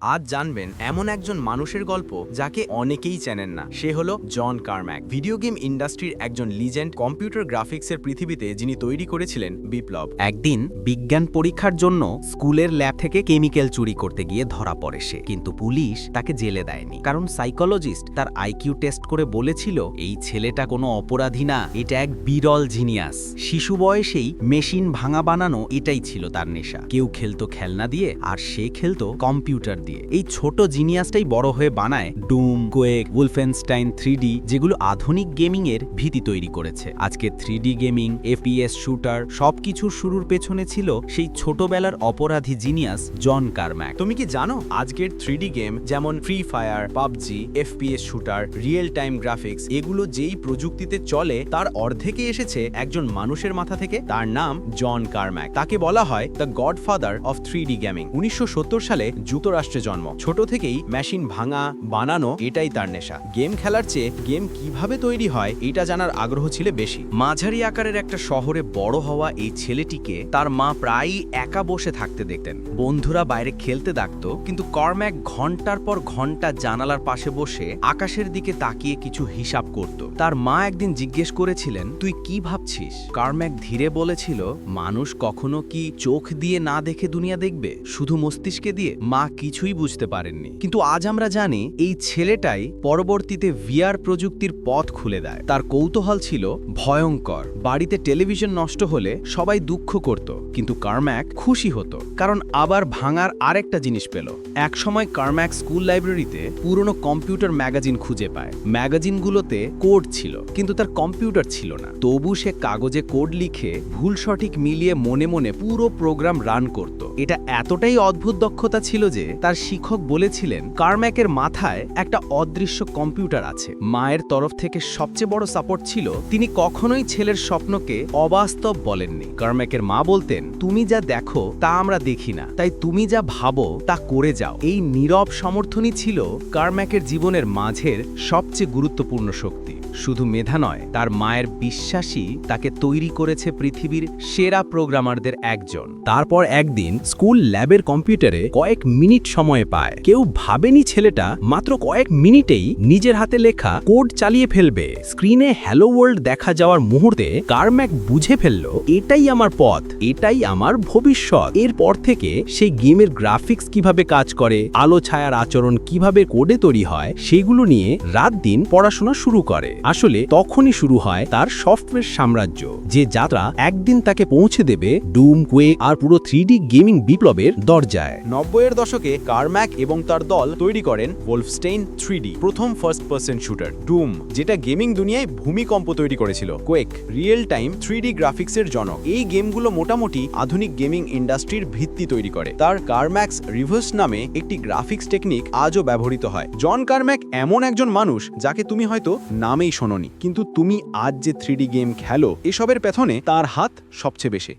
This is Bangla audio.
আজ জানবেন এমন একজন মানুষের গল্প যাকে অনেকেই চেনেন না। সে হলো জন কারম্যাক। ভিডিও গেম ইন্ডাস্ট্রির একজন লিজেন্ড কম্পিউটার গ্রাফিক্সের পৃথিবীতে যিনি তৈরি করেছিলেন বিপ্লব। একদিন বিজ্ঞান পরীক্ষার জন্য স্কুলের ল্যাব থেকে কেমিক্যাল চুরি করতে গিয়ে ধরা পড়ে সে। কিন্তু পুলিশ তাকে জেলে দেয়নি। কারণ সাইকোলজিস্ট তার আইকিউ টেস্ট করে বলেছিল, এই ছেলেটা কোনো অপরাধী না। এটা এক বিরল জিনিয়াস। শিশু বয়সেই মেশিন ভাঙা বানানো এটাই ছিল তার নেশা। কেউ খেলতো খেলনা দিয়ে আর সে খেলতো কম্পিউটার দিয়ে। এই ছোট জিনিয়াসটাই বড় হয়ে বানায় ডুম কোয়েক উলফেনস্টাইন থ্রি যেগুলো আধুনিক গেমিং এর ভীতি তৈরি করেছে। আজকে থ্রি গেমিং এফপিএস শুটার সবকিছুর শুরুর পেছনে ছিল সেই ছোটবেলার অপরাধী জিনিয়াস জন কারম্যাক। তুমি কি জানো আজকের থ্রি গেম যেমন free fire PUBG FPS shooter real time graphics এগুলো যেই প্রযুক্তিতে চলে, তার অর্ধেকে এসেছে একজন মানুষের মাথা থেকে, তার নাম জন কারম্যাক। তাকে বলা হয় the godfather of three D gaming উনিশশো সত্তর সালে যুক্তরাষ্ট্রে জন্ম। ছোট থেকেই মেশিন ভাঙা, বানানো, এটাই তার নেশা। গেম খেলার চেয়ে গেম কীভাবে তৈরি হয়, এটা জানার আগ্রহ ছিল বেশি। মাঝারি আকারের একটা শহরে বড় হওয়া এই ছেলেটিকে তার মা প্রায়ই একা বসে থাকতে দেখতেন। বন্ধুরা বাইরে খেলতে ডাকত, কিন্তু কর্ম্যাক ঘণ্টার পর ঘণ্টা জানালার পাশে বসে আকাশের দিকে তাকিয়ে কিছু হিসাব করত। তার মা একদিন জিজ্ঞেস করেছিলেন, তুই কি ভাবছিস? কার্ম্যাক ধীরে বলেছিল, মানুষ কখনো কি চোখ দিয়ে না দেখে দুনিয়া দেখবে? শুধু মস্তিষ্কে দিয়ে? মা কিছুই বুঝতে পারেননি। কিন্তু আজ আমরা জানি, এই ছেলেটাই পরবর্তীতে ভিআর প্রযুক্তির পথ খুলে দেয়। তার কৌতূহল ছিল ভয়ঙ্কর। বাড়িতে টেলিভিশন নষ্ট হলে সবাই দুঃখ করত, কিন্তু কার্ম্যাক খুশি হতো। কারণ আবার ভাঙার আরেকটা জিনিস পেল। একসময় কার্ম্যাক স্কুল লাইব্রেরিতে পুরনো কম্পিউটার ম্যাগাজিন খুঁজে পায়। ম্যাগাজিনগুলোতে কোড ছিল, কিন্তু তার কম্পিউটার ছিল না। তবু সে কাগজে কোড লিখে ভুল সঠিক মিলিয়ে মনে মনে পুরো প্রোগ্রাম রান করত। এটা এতটাই অদ্ভুত দক্ষতা ছিল যে তার শিক্ষক বলেছিলেন, কার্ম্যাকের মাথায় একটা অদৃশ্য কম্পিউটার আছে। মায়ের তরফ থেকে সবচেয়ে বড় সাপোর্ট ছিল, তিনি কখনোই ছেলের স্বপ্নকে অবাস্তব বলেননি। কার্ম্যাকের মা বলতেন, তুমি যা দেখো, তা আমরা দেখি না। তাই তুমি যা ভাবো, তা করে যাও। এই নীরব সমর্থনই ছিল কার্ম্যাকের জীবনের মাঝের সবচেয়ে গুরুত্বপূর্ণ শক্তি। শুধু মেধা নয়, তার মায়ের বিশ্বাসই তাকে তৈরি করেছে পৃথিবীর সেরা প্রোগ্রামারদের একজন। তারপর একদিন স্কুল ল্যাবের কম্পিউটারে কয়েক মিনিট সময় পায়। কেউ ভাবেনি ছেলেটা মাত্র কয়েক মিনিটেই নিজের হাতে লেখা কোড চালিয়ে ফেলবে। স্ক্রিনে হ্যালো ওয়ার্ল্ড দেখা যাওয়ার মুহূর্তে কারম্যাক বুঝে ফেলল, এটাই আমার পথ, এটাই আমার ভবিষ্যৎ। এরপর থেকে সেই গেমের গ্রাফিক্স কীভাবে কাজ করে, আলো ছায়ার আচরণ কীভাবে কোডে তৈরি হয়, সেগুলো নিয়ে রাত দিন পড়াশোনা শুরু করে। আসলে তখনই শুরু হয় তার সফটওয়্যার সাম্রাজ্য, যে যাত্রা একদিন তাকে পৌঁছে দেবে ডুম কুয়ে আর পুরো থ্রি গেমিং বিপ্লবের দরজায়। নব্বইয়ের দশকে কারম্যাক এবং তার দল তৈরি করেন ওলফস্টেইন থ্রি প্রথম ফার্স্ট পার্সন শুটার ডুম যেটা গেমিং দুনিয়ায় ভূমিকম্প তৈরি করেছিল কোয়েক রিয়েল টাইম থ্রি গ্রাফিক্সের জনক। এই গেমগুলো মোটামুটি আধুনিক গেমিং ইন্ডাস্ট্রির ভিত্তি তৈরি করে। তার কারম্যাক্স রিভার্স নামে একটি গ্রাফিক্স টেকনিক আজও ব্যবহৃত হয়। জন কারম্যাক এমন একজন মানুষ, যাকে তুমি হয়তো নামেই শোনোনি। কিন্তু তুমি আজ যে থ্রি গেম খেলো এসবের পেছনে তার হাত সবচেয়ে বেশি।